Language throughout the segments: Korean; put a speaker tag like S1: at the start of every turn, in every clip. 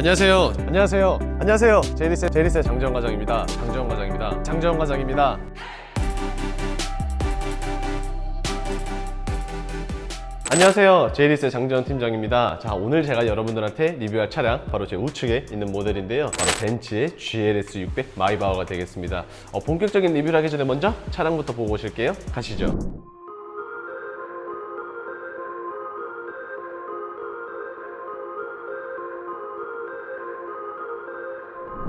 S1: 안녕하세요. 안녕하세요. 안녕하세요. 제리스 제리스 장재원 과장입니다. 장재원 과장입니다. 장재원 과장입니다. 안녕하세요. 제이리스 장재원 팀장입니다. 자, 오늘 제가 여러분들한테 리뷰할 차량 바로 제 우측에 있는 모델인데요. 바로 벤츠의 GLS 600 마이바흐가 되겠습니다. 어, 본격적인 리뷰를 하기 전에 먼저 차량부터 보고 오실게요. 가시죠.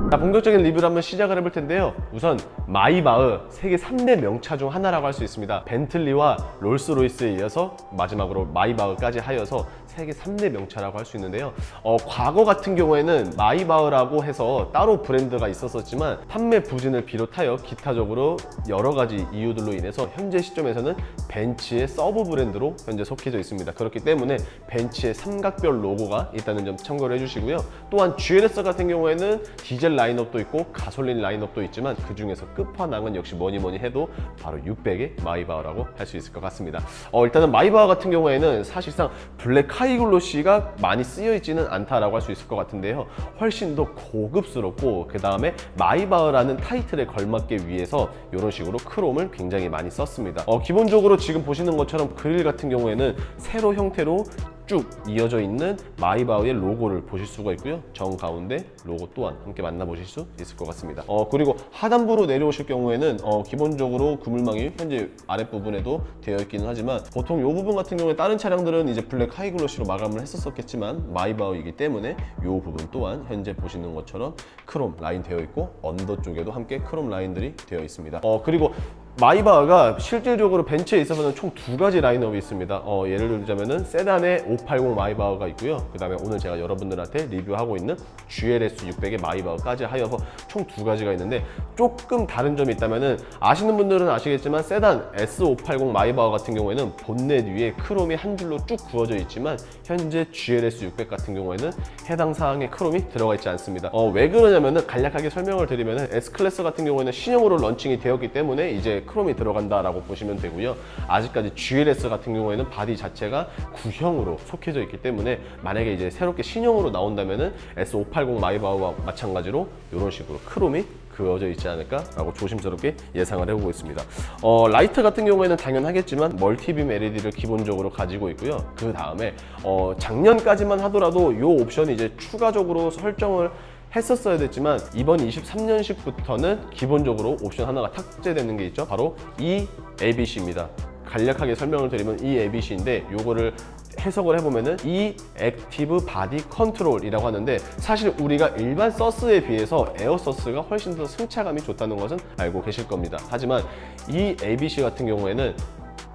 S1: 자, 본격적인 리뷰를 한번 시작을 해볼 텐데요. 우선 마이바흐 세계 3대 명차 중 하나라고 할 수 있습니다. 벤틀리와 롤스로이스에 이어서 마지막으로 마이바흐까지 하여서 세계 3대 명차라고 할 수 있는데요. 어, 과거 같은 경우에는 마이바흐라고 해서 따로 브랜드가 있었었지만 판매 부진을 비롯하여 기타적으로 여러 가지 이유들로 인해서 현재 시점에서는 벤츠의 서브 브랜드로 현재 속해져 있습니다. 그렇기 때문에 벤츠의 삼각별 로고가 있다는 점 참고를 해주시고요. 또한 GLS 같은 경우에는 디젤 라인업도 있고 가솔린 라인업도 있지만 그 중에서 끝판왕은 역시 뭐니 뭐니 해도 바로 600의 마이바흐라고 할 수 있을 것 같습니다. 어, 일단은 마이바흐 같은 경우에는 사실상 블랙 카이글로시가 많이 쓰여 있지는 않다라고 할 수 있을 것 같은데요. 훨씬 더 고급스럽고 그 다음에 마이바흐라는 타이틀에 걸맞기 위해서 이런 식으로 크롬을 굉장히 많이 썼습니다. 어, 기본적으로 지금 보시는 것처럼 그릴 같은 경우에는 세로 형태로 쭉 이어져 있는 마이바흐의 로고를 보실 수가 있고요. 정 가운데 로고 또한 함께 만나보실 수 있을 것 같습니다. 어, 그리고 하단부로 내려오실 경우에는 어, 기본적으로 그물망이 현재 아랫부분에도 되어 있기는 하지만 보통 이 부분 같은 경우에 다른 차량들은 이제 블랙 하이글로시로 마감을 했었겠지만 마이바흐이기 때문에 이 부분 또한 현재 보시는 것처럼 크롬 라인 되어 있고 언더 쪽에도 함께 크롬 라인들이 되어 있습니다. 어, 그리고 마이바흐가 실질적으로 벤츠에 있어서는 총 두 가지 라인업이 있습니다. 어, 예를 들자면은 세단의 580 마이바흐가 있고요. 그 다음에 오늘 제가 여러분들한테 리뷰하고 있는 GLS 600의 마이바흐까지 하여서 총 두 가지가 있는데 조금 다른 점이 있다면은 아시는 분들은 아시겠지만 세단 S580 마이바흐 같은 경우에는 본넷 위에 크롬이 한 줄로 쭉 그어져 있지만 현재 GLS 600 같은 경우에는 해당 사항에 크롬이 들어가 있지 않습니다. 어, 왜 그러냐면은 간략하게 설명을 드리면은 S 클래스 같은 경우에는 신형으로 런칭이 되었기 때문에 이제 크롬이 들어간다라고 보시면 되고요. 아직까지 GLS 같은 경우에는 바디 자체가 구형으로 속해져 있기 때문에 만약에 이제 새롭게 신형으로 나온다면은 S580 마이바흐와 마찬가지로 이런 식으로 크롬이 그어져 있지 않을까라고 조심스럽게 예상을 해보고 있습니다. 어, 라이트 같은 경우에는 당연하겠지만 멀티빔 LED를 기본적으로 가지고 있고요. 그 다음에 어, 작년까지만 하더라도 이 옵션이 이제 추가적으로 설정을 했었어야 됐지만 이번 23년식부터는 기본적으로 옵션 하나가 탑재되는 게 있죠. 바로 이 ABC입니다. 간략하게 설명을 드리면 이 ABC인데 요거를 해석을 해보면은 이 액티브 바디 컨트롤이라고 하는데 사실 우리가 일반 서스에 비해서 에어 서스가 훨씬 더 승차감이 좋다는 것은 알고 계실 겁니다. 하지만 이 ABC 같은 경우에는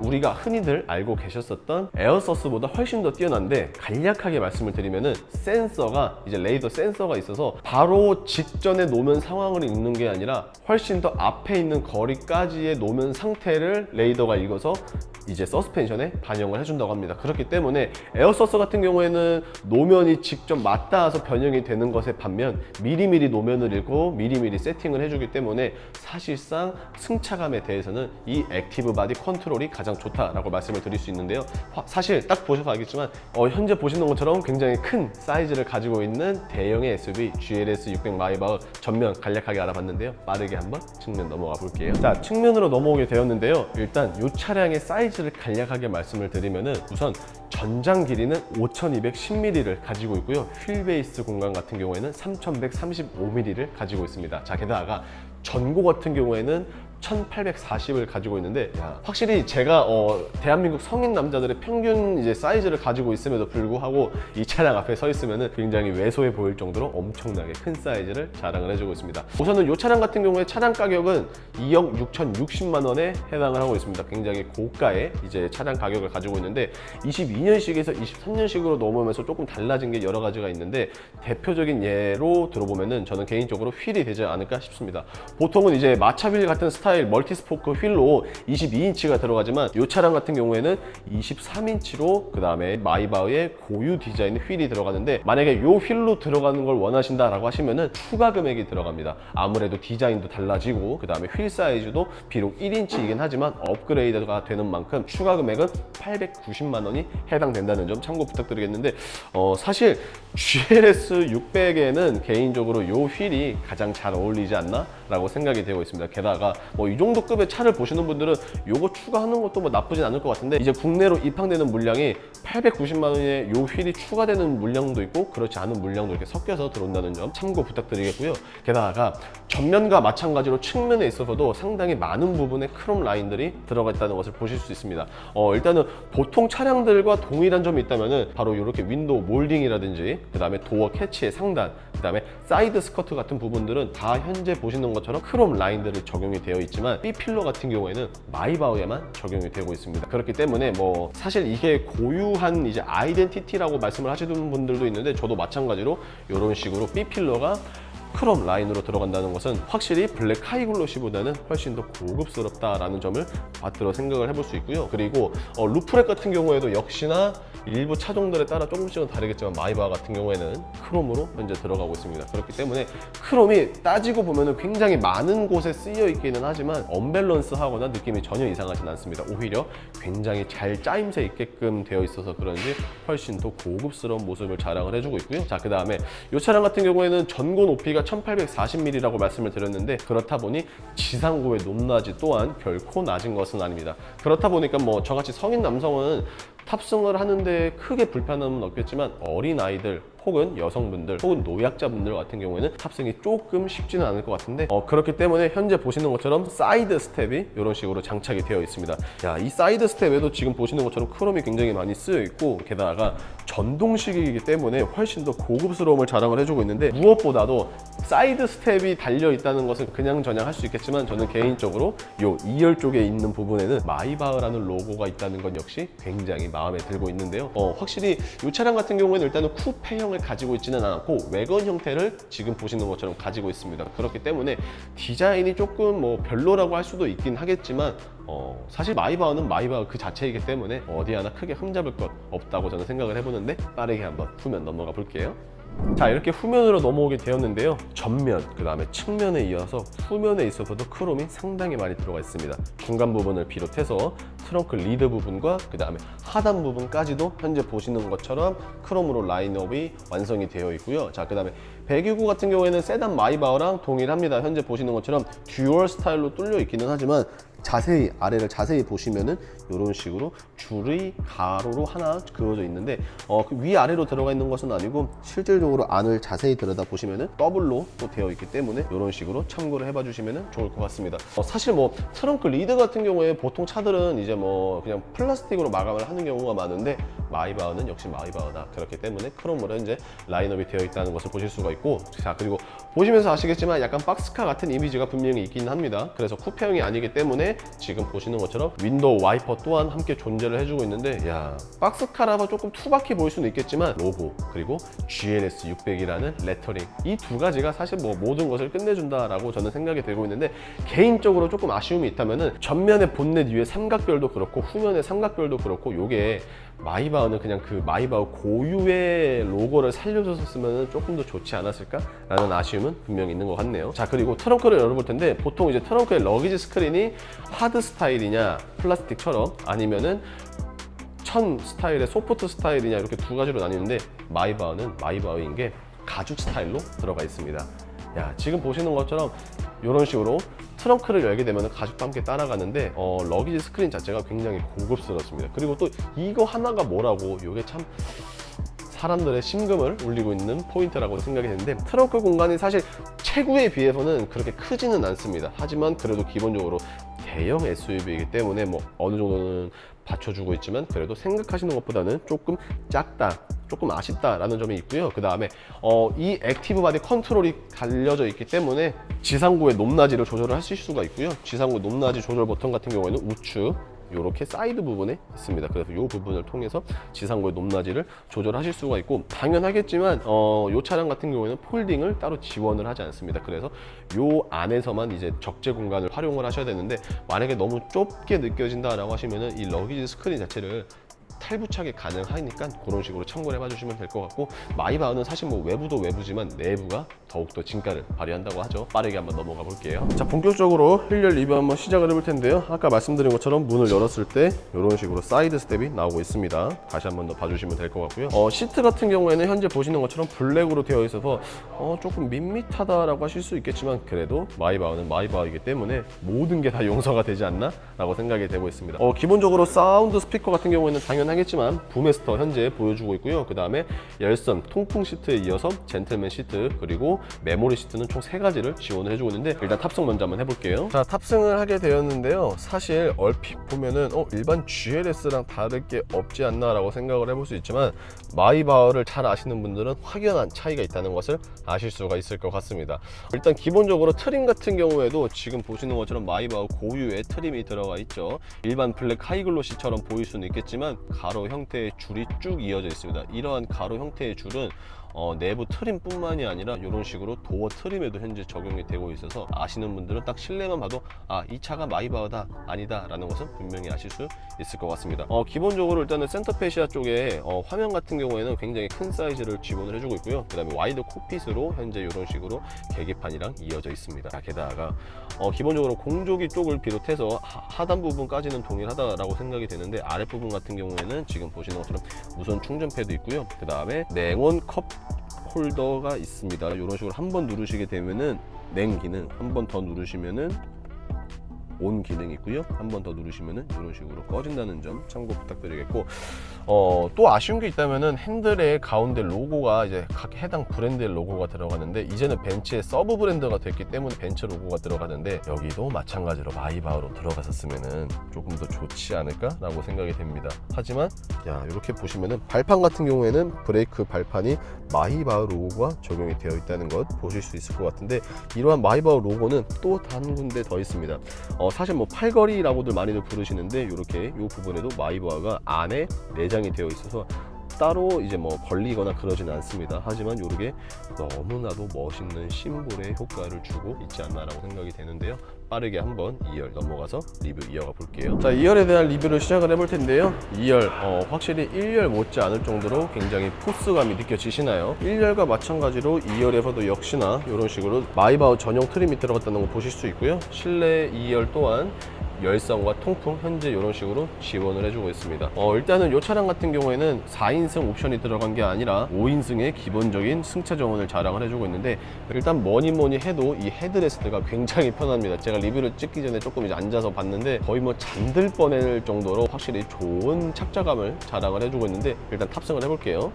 S1: 우리가 흔히들 알고 계셨었던 에어서스보다 훨씬 더 뛰어난데 간략하게 말씀을 드리면은 센서가 이제 레이더 센서가 있어서 바로 직전에 노면 상황을 읽는 게 아니라 훨씬 더 앞에 있는 거리까지의 노면 상태를 레이더가 읽어서 이제 서스펜션에 반영을 해준다고 합니다. 그렇기 때문에 에어서스 같은 경우에는 노면이 직접 맞닿아서 변형이 되는 것에 반면 미리미리 노면을 읽고 미리미리 세팅을 해주기 때문에 사실상 승차감에 대해서는 이 액티브 바디 컨트롤이 가장 좋다라고 말씀을 드릴 수 있는데요. 화- 사실 딱 보셔서 알겠지만 어, 현재 보시는 것처럼 굉장히 큰 사이즈를 가지고 있는 대형의 SUV GLS 600 마이바흐 전면 간략하게 알아봤는데요. 빠르게 한번 측면 넘어가 볼게요. 자, 측면으로 넘어오게 되었는데요. 일단 이 차량의 사이즈를 간략하게 말씀을 드리면은 우선 전장 길이는 5210mm를 가지고 있고요. 휠 베이스 공간 같은 경우에는 3135mm를 가지고 있습니다. 자, 게다가 전고 같은 경우에는 1840을 가지고 있는데 야, 확실히 제가 어, 대한민국 성인 남자들의 평균 이제 사이즈를 가지고 있음에도 불구하고 이 차량 앞에 서 있으면 굉장히 왜소해 보일 정도로 엄청나게 큰 사이즈를 자랑을 해주고 있습니다. 우선은 이 차량 같은 경우에 차량 가격은 2억 6,060만 원에 해당을 하고 있습니다. 굉장히 고가의 이제 차량 가격을 가지고 있는데 22년식에서 23년식으로 넘어오면서 조금 달라진 게 여러 가지가 있는데 대표적인 예로 들어보면은 저는 개인적으로 휠이 되지 않을까 싶습니다. 보통은 이제 마차빌 같은 스타일 스타일 멀티 스포크 휠로 22인치가 들어가지만 이 차량 같은 경우에는 23인치로 그 다음에 마이바흐의 고유 디자인 휠이 들어가는데 만약에 이 휠로 들어가는 걸 원하신다라고 하시면은 추가 금액이 들어갑니다. 아무래도 디자인도 달라지고 그 다음에 휠 사이즈도 비록 1인치이긴 하지만 업그레이드가 되는 만큼 추가 금액은 890만 원이 해당된다는 점 참고 부탁드리겠는데 어, 사실 GLS 600에는 개인적으로 이 휠이 가장 잘 어울리지 않나? 라고 생각이 되고 있습니다. 게다가 뭐 이 정도 급의 차를 보시는 분들은 요거 추가하는 것도 뭐 나쁘진 않을 것 같은데 이제 국내로 입항되는 물량이 890만 원에 요 휠이 추가되는 물량도 있고 그렇지 않은 물량도 이렇게 섞여서 들어온다는 점 참고 부탁드리겠고요. 게다가 전면과 마찬가지로 측면에 있어서도 상당히 많은 부분에 크롬 라인들이 들어가 있다는 것을 보실 수 있습니다. 어, 일단은 보통 차량들과 동일한 점이 있다면은 바로 이렇게 윈도우 몰딩이라든지 그 다음에 도어 캐치의 상단 그 다음에 사이드 스커트 같은 부분들은 다 현재 보시는 것처럼 크롬 라인들을 적용이 되어 있 지만 B 필러 같은 경우에는 마이바흐에만 적용이 되고 있습니다. 그렇기 때문에 뭐 사실 이게 고유한 이제 아이덴티티라고 말씀을 하시는 분들도 있는데 저도 마찬가지로 이런 식으로 B 필러가 크롬 라인으로 들어간다는 것은 확실히 블랙 하이글로시보다는 훨씬 더 고급스럽다라는 점을 받들어 생각을 해볼 수 있고요. 그리고 어, 루프렉 같은 경우에도 역시나 일부 차종들에 따라 조금씩은 다르겠지만 마이바 같은 경우에는 크롬으로 현재 들어가고 있습니다. 그렇기 때문에 크롬이 따지고 보면 굉장히 많은 곳에 쓰여 있기는 하지만 언밸런스하거나 느낌이 전혀 이상하진 않습니다. 오히려 굉장히 잘 짜임새 있게끔 되어 있어서 그런지 훨씬 더 고급스러운 모습을 자랑을 해주고 있고요. 자, 그 다음에 이 차량 같은 경우에는 전고 높이가 1840mm라고 말씀을 드렸는데 그렇다 보니 지상고의 높낮이 또한 결코 낮은 것은 아닙니다. 그렇다 보니까 뭐 저같이 성인 남성은 탑승을 하는데 크게 불편함은 없겠지만 어린 아이들 혹은 여성분들 혹은 노약자분들 같은 경우에는 탑승이 조금 쉽지는 않을 것 같은데 어, 그렇기 때문에 현재 보시는 것처럼 사이드 스텝이 이런 식으로 장착이 되어 있습니다. 야, 이 사이드 스텝에도 지금 보시는 것처럼 크롬이 굉장히 많이 쓰여 있고 게다가 전동식이기 때문에 훨씬 더 고급스러움을 자랑을 해주고 있는데 무엇보다도 사이드 스텝이 달려 있다는 것은 그냥 저냥 할 수 있겠지만 저는 개인적으로 요 2열 쪽에 있는 부분에는 마이바흐라는 로고가 있다는 건 역시 굉장히 마음에 들고 있는데요. 어, 확실히 이 차량 같은 경우에는 일단은 쿠페형 을 가지고 있지는 않고 외관 형태를 지금 보시는 것처럼 가지고 있습니다. 그렇기 때문에 디자인이 조금 뭐 별로라고 할 수도 있긴 하겠지만 어, 사실 마이바흐는 마이바흐 그 자체이기 때문에 어디 하나 크게 흠잡을 것 없다고 저는 생각을 해보는데 빠르게 한번 후면 넘어가 볼게요 자 이렇게 후면으로 넘어오게 되었는데요. 전면 그 다음에 측면에 이어서 후면에 있어서도 크롬이 상당히 많이 들어가 있습니다. 중간 부분을 비롯해서 트렁크 리드 부분과 그 다음에 하단 부분까지도 현재 보시는 것처럼 크롬으로 라인업이 완성이 되어 있고요. 자그 다음에 배기구 같은 경우에는 세단 마이바흐랑 동일합니다. 현재 보시는 것처럼 듀얼 스타일로 뚫려 있기는 하지만 자세히 아래를 자세히 보시면은 이런 식으로 줄이 가로로 하나 그어져 있는데 어, 그 위아래로 들어가 있는 것은 아니고 실질적으로 안을 자세히 들여다 보시면은 더블로 또 되어 있기 때문에 이런 식으로 참고를 해봐 주시면 좋을 것 같습니다. 어, 사실 뭐 트렁크 리드 같은 경우에 보통 차들은 이제 뭐 그냥 플라스틱으로 마감을 하는 경우가 많은데 마이바흐는 역시 마이바흐다. 그렇기 때문에 크롬으로 현재 라인업이 되어 있다는 것을 보실 수가 있고 자 그리고 보시면서 아시겠지만 약간 박스카 같은 이미지가 분명히 있긴 합니다. 그래서 쿠페형이 아니기 지금 보시는 것처럼 윈도우 와이퍼 또한 함께 존재를 해주고 있는데 야 박스 카라서 조금 투박해 보일 수는 있겠지만 로고 그리고 GLS 600이라는 레터링 이 두 가지가 사실 뭐 모든 것을 끝내준다라고 저는 생각이 되고 있는데 개인적으로 조금 아쉬움이 있다면은 전면의 본넷 위에 삼각별도 그렇고 후면의 삼각별도 그렇고 요게 마이바흐는 그냥 그 마이바흐 고유의 로고를 살려줬었으면 조금 더 좋지 않았을까 라는 아쉬움은 분명히 있는 것 같네요. 자 그리고 트렁크를 열어볼 텐데 보통 이제 트렁크의 러기지 스크린이 하드 스타일이냐 플라스틱처럼 아니면은 천 스타일의 소프트 스타일이냐 이렇게 두 가지로 나뉘는데 마이바흐는 마이바흐인 게 가죽 스타일로 들어가 있습니다. 야 지금 보시는 것처럼 이런 식으로 트렁크를 열게 되면 가죽도 함께 따라가는데 어, 러기지 스크린 자체가 굉장히 고급스럽습니다. 그리고 또 이거 하나가 뭐라고 이게 참 사람들의 심금을 울리고 있는 포인트라고 생각이 되는데 트렁크 공간이 사실 체구에 비해서는 그렇게 크지는 않습니다. 하지만 그래도 기본적으로 대형 SUV이기 때문에 뭐 어느 정도는 받쳐주고 있지만 그래도 생각하시는 것보다는 조금 작다. 조금 아쉽다라는 점이 있고요. 그 다음에 어, 이 액티브 바디 컨트롤이 달려져 있기 때문에 지상고의 높낮이를 조절을 하실 수가 있고요. 지상고 높낮이 조절 버튼 같은 경우에는 우측, 이렇게 사이드 부분에 있습니다. 그래서 이 부분을 통해서 지상고의 높낮이를 조절하실 수가 있고 당연하겠지만 어, 이 차량 같은 경우에는 폴딩을 따로 지원을 하지 않습니다. 그래서 이 안에서만 이제 적재 공간을 활용을 하셔야 되는데 만약에 너무 좁게 느껴진다라고 하시면은 이 러기지 스크린 자체를 탈부착이 가능하니까 그런 식으로 참고를 해봐 주시면 될 것 같고 마이바흐는 사실 뭐 외부도 외부지만 내부가 더욱더 진가를 발휘한다고 하죠. 빠르게 한번 넘어가 볼게요. 자 본격적으로 1열 리뷰 한번 시작을 해볼 텐데요. 아까 말씀드린 것처럼 문을 열었을 때 이런 식으로 사이드 스텝이 나오고 있습니다. 다시 한번 더 봐주시면 될 것 같고요. 어, 시트 같은 경우에는 현재 보시는 것처럼 블랙으로 되어 있어서 어, 조금 밋밋하다라고 하실 수 있겠지만 그래도 마이바흐는 마이바흐이기 때문에 모든 게 다 용서가 되지 않나 라고 생각이 되고 있습니다. 어, 기본적으로 사운드 스피커 같은 경우에는 당연 하겠지만 부메스터 현재 보여주고 있고요. 그 다음에 열선 통풍 시트에 이어서 젠틀맨 시트 그리고 메모리 시트는 총 세 가지를 지원을 해주고 있는데 일단 탑승 먼저 한번 해볼게요. 자 탑승을 하게 되었는데요. 사실 얼핏 보면은 어, 일반 GLS랑 다를 게 없지 않나 라고 생각을 해볼 수 있지만 마이바흐를 잘 아시는 분들은 확연한 차이가 있다는 것을 아실 수가 있을 것 같습니다. 일단 기본적으로 트림 같은 경우에도 지금 보시는 것처럼 마이바흐 고유의 트림이 들어가 있죠. 일반 블랙 하이글로시처럼 보일 수는 있겠지만 가로 형태의 줄이 쭉 이어져 있습니다. 이러한 가로 형태의 줄은 어, 내부 트림뿐만이 아니라 이런 식으로 도어 트림에도 현재 적용이 되고 있어서 아시는 분들은 딱 실내만 봐도 아 이 차가 마이바흐다 아니다 라는 것은 분명히 아실 수 있을 것 같습니다. 어, 기본적으로 일단은 센터페시아 쪽에 어, 화면 같은 경우에는 굉장히 큰 사이즈를 지원을 해주고 있고요. 그 다음에 와이드 콕핏으로 현재 이런 식으로 계기판이랑 이어져 있습니다. 자, 게다가 어, 기본적으로 공조기 쪽을 비롯해서 하- 하단 부분까지는 동일하다라고 생각이 되는데 아랫부분 같은 경우에는 지금 보시는 것처럼 무선 충전 패드 있고요. 그 다음에 냉온 컵 홀더가 있습니다. 이런 식으로 한 번 누르시게 되면은 냉 기능 한 번 더 누르시면은 온 기능이 있고요. 한 번 더 누르시면은 이런 식으로 꺼진다는 점 참고 부탁드리겠고 어, 또 아쉬운 게 있다면은 핸들의 가운데 로고가 이제 각 해당 브랜드의 로고가 들어가는데 이제는 벤츠의 서브 브랜드가 됐기 때문에 벤츠 로고가 들어가는데 여기도 마찬가지로 마이바흐로 들어갔었으면은 조금 더 좋지 않을까라고 생각이 됩니다. 하지만 야 이렇게 보시면은 발판 같은 경우에는 브레이크 발판이 마이바흐 로고가 적용이 되어 있다는 것 보실 수 있을 것 같은데 이러한 마이바흐 로고는 또 다른 군데 더 있습니다. 어, 사실 뭐 팔걸이라고들 많이들 부르시는데 이렇게 이 부분에도 마이바흐가 안에 내장이 되어 있어서 따로 이제 뭐 걸리거나 그러지는 않습니다. 하지만 이게 너무나도 멋있는 심볼의 효과를 주고 있지 않나라고 생각이 되는데요. 빠르게 한번 2열 넘어가서 리뷰 이어가 볼게요. 자, 2열에 대한 리뷰를 시작을 해볼 텐데요. 2열, 어, 확실히 1열 못지 않을 정도로 굉장히 포스감이 느껴지시나요? 1열과 마찬가지로 2열에서도 역시나 이런 식으로 마이바흐 전용 트림이 들어갔다는 거 보실 수 있고요. 실내 2열 또한 열선과 통풍 현재 이런 식으로 지원을 해주고 있습니다. 어, 일단은 이 차량 같은 경우에는 4인승 옵션이 들어간 게 아니라 5인승의 기본적인 승차 정원을 자랑을 해주고 있는데 일단 뭐니 뭐니 해도 이 헤드레스트가 굉장히 편합니다. 제가 리뷰를 찍기 전에 조금 이제 앉아서 봤는데 거의 뭐 잠들 뻔할 정도로 확실히 좋은 착자감을 자랑을 해주고 있는데 일단 탑승을 해볼게요.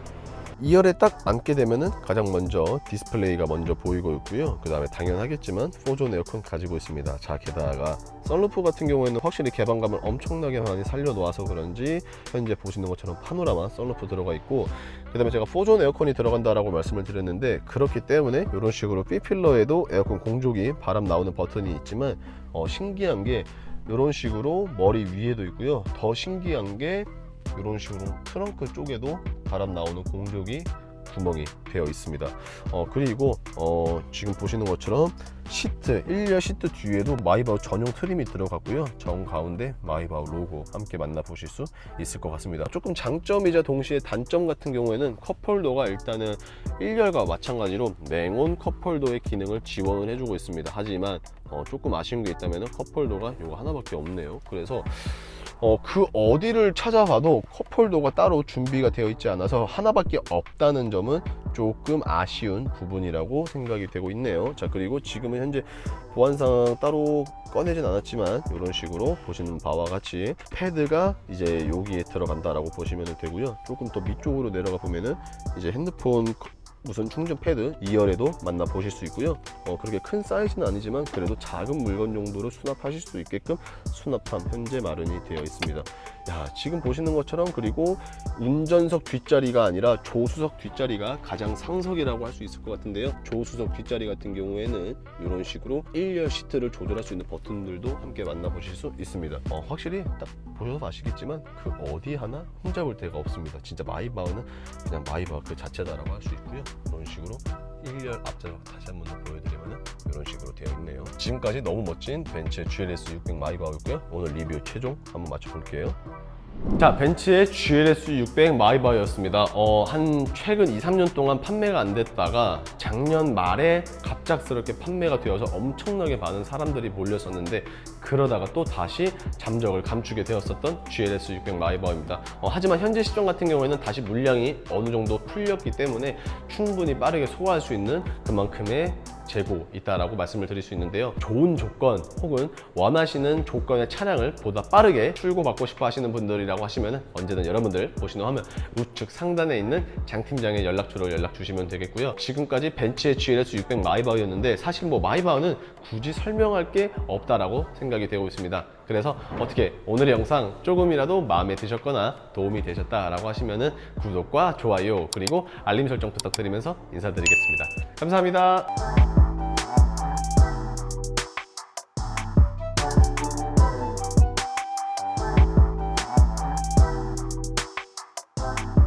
S1: 2열에 딱 앉게 되면은 가장 먼저 디스플레이가 먼저 보이고 있고요. 그 다음에 당연하겠지만 4존 에어컨 가지고 있습니다. 자, 게다가 썬루프 같은 경우에는 확실히 개방감을 엄청나게 많이 살려놓아서 그런지 현재 보시는 것처럼 파노라마 썬루프 들어가 있고 그 다음에 제가 4존 에어컨이 들어간다라고 말씀을 드렸는데 그렇기 때문에 이런 식으로 B필러에도 에어컨 공조기 바람 나오는 버튼이 있지만 어, 신기한 게 이런 식으로 머리 위에도 있고요. 더 신기한 게 이런 식으로 트렁크 쪽에도 바람 나오는 공조기 구멍이 되어 있습니다. 어, 그리고 어, 지금 보시는 것처럼 시트 1열 시트 뒤에도 마이바흐 전용 트림이 들어갔고요. 정 가운데 마이바흐 로고 함께 만나보실 수 있을 것 같습니다. 조금 장점이자 동시에 단점 같은 경우에는 컵홀더가 일단은 1열과 마찬가지로 냉온 컵홀더의 기능을 지원을 해주고 있습니다. 하지만 어, 조금 아쉬운 게 있다면 컵홀더가 이거 하나밖에 없네요. 그래서 어, 그 어디를 찾아봐도 컵홀더가 따로 준비가 되어 있지 않아서 하나밖에 없다는 점은 조금 아쉬운 부분이라고 생각이 되고 있네요. 자, 그리고 지금은 현재 보안상 따로 꺼내진 않았지만 이런 식으로 보시는 바와 같이 패드가 이제 여기에 들어간다라고 보시면 되고요. 조금 더 밑쪽으로 내려가 보면은 이제 핸드폰 무선 충전 패드 2열에도 만나 보실 수 있고요. 어, 그렇게 큰 사이즈는 아니지만 그래도 작은 물건 정도로 수납하실 수 있게끔 수납함 현재 마련이 되어 있습니다. 야 지금 보시는 것처럼 그리고 운전석 뒷자리가 아니라 조수석 뒷자리가 가장 상석이라고 할 수 있을 것 같은데요. 조수석 뒷자리 같은 경우에는 이런 식으로 1열 시트를 조절할 수 있는 버튼들도 함께 만나보실 수 있습니다. 어, 확실히 딱 보셔서 아시겠지만 그 어디 하나 흠잡을 데가 없습니다. 진짜 마이바흐는 그냥 마이바흐 그 자체다라고 할 수 있고요. 이런 식으로 1열 앞자석 다시 한 번 더 보여드리면 이런 식으로 되어 있네요. 지금까지 너무 멋진 벤츠의 GLS 600 마이바흐였고요. 오늘 리뷰 최종 한번 맞춰볼게요 자, 벤츠의 GLS 600 마이바이였습니다. 어, 한 최근 2, 3년 동안 판매가 안 됐다가 작년 말에 갑작스럽게 판매가 되어서 엄청나게 많은 사람들이 몰렸었는데 그러다가 또 다시 잠적을 감추게 되었었던 GLS 600 마이바입니다. 어, 하지만 현재 시점 같은 경우에는 다시 물량이 어느 정도 풀렸기 때문에 충분히 빠르게 소화할 수 있는 그만큼의 재고 있다라고 말씀을 드릴 수 있는데요. 좋은 조건 혹은 원하시는 조건의 차량을 보다 빠르게 출고받고 싶어 하시는 분들이라고 하시면 언제든 여러분들 보시는 화면 우측 상단에 있는 장 팀장의 연락처로 연락 주시면 되겠고요. 지금까지 벤츠의 GLS 600 마이바흐였는데 사실 뭐 마이바흐는 굳이 설명할 게 없다라고 생각이 되고 있습니다. 그래서 어떻게 오늘의 영상 조금이라도 마음에 드셨거나 도움이 되셨다라고 하시면은 구독과 좋아요 그리고 알림 설정 부탁드리면서 인사드리겠습니다. 감사합니다.